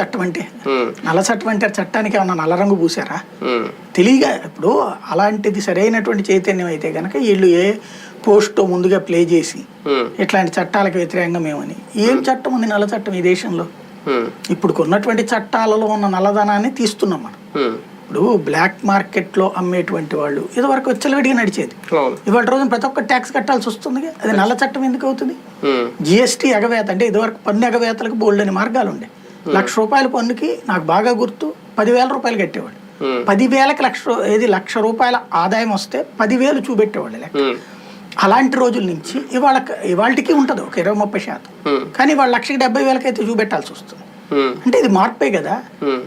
చట్టం అంటే? నల్ల చట్టం అంటే చట్టానికి ఏమన్నా నల్ల రంగు పూసారా? తెలియగా ఇప్పుడు అలాంటిది సరైనటువంటి చైతన్యం అయితే కనుక వీళ్ళు ఏ పోస్టో ముందుగా ప్లే చేసి ఇట్లాంటి చట్టాలకు వ్యతిరేకంగా మేమని. ఏం చట్టం ఉంది నల్ల చట్టం ఈ దేశంలో? ఇప్పుడు ఉన్నటువంటి చట్టాలలో ఉన్న నల్లధనాన్ని తీస్తున్నాం మనం. ఇప్పుడు బ్లాక్ మార్కెట్లో అమ్మేటువంటి వాళ్ళు ఇదివరకు వచ్చలవిడిగా నడిచేది. ఇవాళ రోజున ప్రతి ఒక్క ట్యాక్స్ కట్టాల్సి వస్తుంది అది నల్ల చట్టం ఎందుకు అవుతుంది? జిఎస్టీ ఎగవేత అంటే ఇదివరకు పన్ను ఎగవేతలకు బోల్డ్ అని మార్గాలు ఉండే లక్ష రూపాయల పన్నుకి నాకు బాగా గుర్తు పదివేల రూపాయలు కట్టేవాడు. పదివేలకు లక్ష ఏది లక్ష రూపాయల ఆదాయం వస్తే పదివేలు చూపెట్టేవాళ్ళు లెక్క. అలాంటి రోజుల నుంచి ఇవాళ ఇవాళకి ఉంటుంది ఒక ఇరవై ముప్పై శాతం. కానీ వాళ్ళ లక్షకి డెబ్బై వేలకైతే చూపెట్టాల్సి వస్తుంది. అంటే ఇది మార్పే కదా.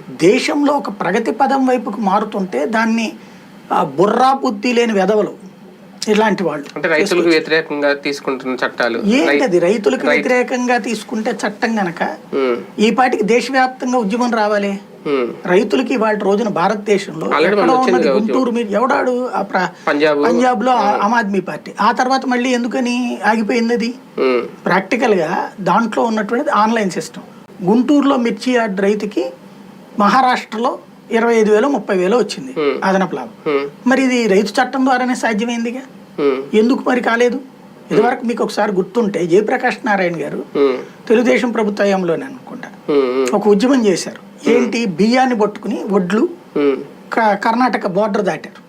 దేశంలో ఒక ప్రగతి పదం వైపుకు మారుతుంటే దాన్ని బుర్రా బుద్ధి లేని వెధవలు ఇలాంటి వాళ్ళు అంటే రైతులకు వ్యతిరేకంగా తీసుకుంటున్న చట్టాలు. ఏంటది? రైతులకు వ్యతిరేకంగా తీసుకుంటే చట్టం గనక ఈ పాటికి దేశవ్యాప్తంగా ఉద్యమం రావాలి. రైతులకి వాళ్ళ రోజున భారతదేశంలో ఉన్నది గుంటూరు మీరు ఎవడాడు? పంజాబ్. లో ఆమ్ ఆద్మీ పార్టీ. ఆ తర్వాత మళ్ళీ ఎందుకని ఆగిపోయింది అది? ప్రాక్టికల్గా దాంట్లో ఉన్నటువంటిది ఆన్లైన్ సిస్టమ్. గుంటూరులో మిర్చి యార్డ్ రైతుకి మహారాష్ట్రలో ఇరవై ఐదు వేలు ముప్పై వేలు వచ్చింది. అదనపు లాభం. మరి ఇది రైతు చట్టం ద్వారానే సాధ్యమైందిగా? ఎందుకు మరి కాలేదు? ఇదివరకు మీకు ఒకసారి గుర్తుంటే జయప్రకాష్ నారాయణ గారు తెలుగుదేశం ప్రభుత్వ హయాంలోనే అనుకుంటా. ఒక ఉద్యమం చేశారు. ఏంటి? బియ్యాన్ని పట్టుకుని వడ్లు కర్ణాటక బోర్డర్ దాటారు.